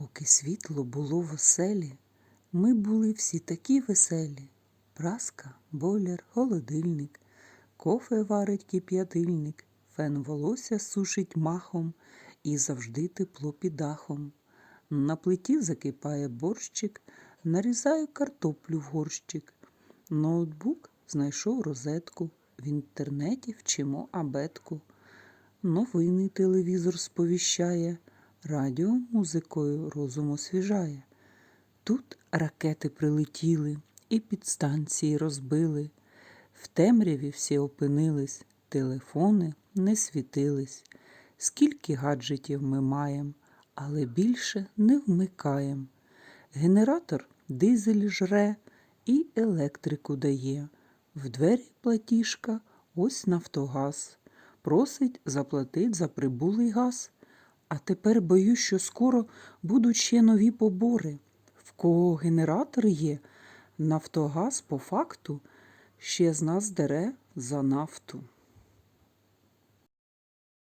Поки світло було в оселі, ми були всі такі веселі. Праска, бойлер, холодильник, кофе варить кип'ятильник, фен волосся сушить махом і завжди тепло під дахом. На плиті закипає борщик, нарізаю картоплю в горщик. Ноутбук знайшов розетку, в інтернеті вчимо абетку. Новини телевізор сповіщає, радіо музикою розум освіжає. Тут ракети прилетіли і підстанції розбили. В темряві всі опинились, телефони не світились. Скільки гаджетів ми маєм, але більше не вмикаєм. Генератор дизель жре і електрику дає. В двері платіжка, ось Нафтогаз. Просить заплатить за прибулий газ. А тепер боюсь, що скоро будуть ще нові побори. В кого генератор є, Нафтогаз по факту ще з нас дере за нафту.